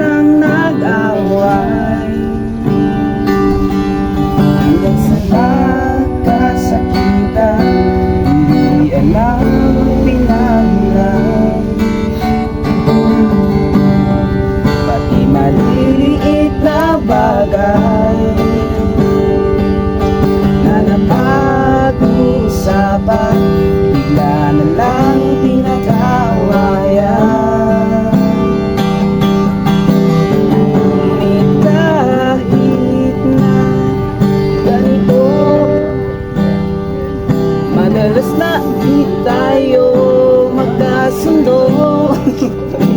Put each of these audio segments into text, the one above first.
nang nag-away Thank you.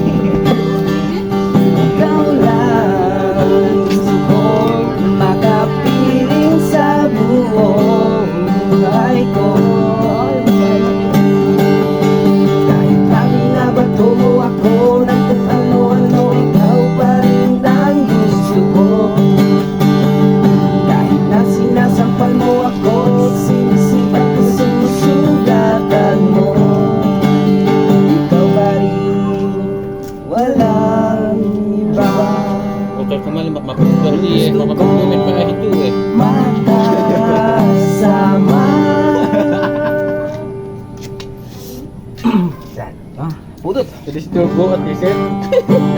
Okay, kung malam mapapagdor di eh, mapapagdor pa ito eh. Magkasama Yan. Ah, pudot Jadi sturbo at isin. Nagsimula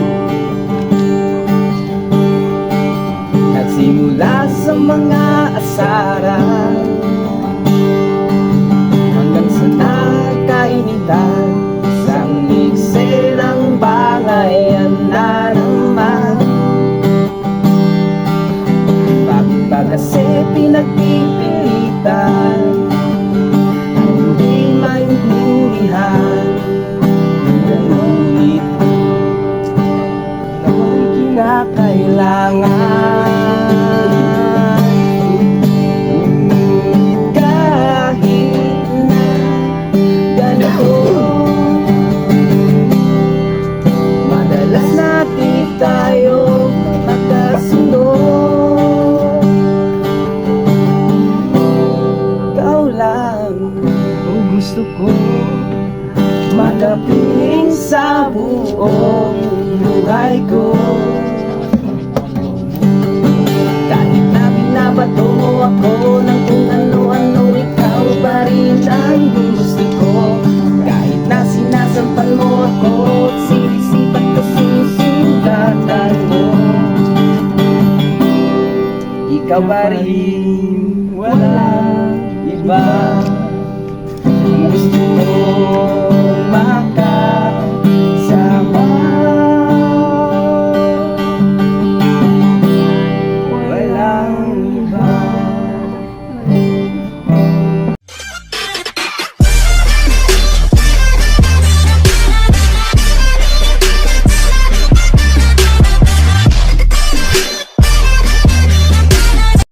Magapiling sa buong buhay ko. Kahit na binabato ako ng kung ano-ano Ikaw pa rin ang gusto ko. Kahit na sinasampal mo ako at Sinisipat ko sinusugatan mo. Ikaw pa rin walang iba. Gusto ko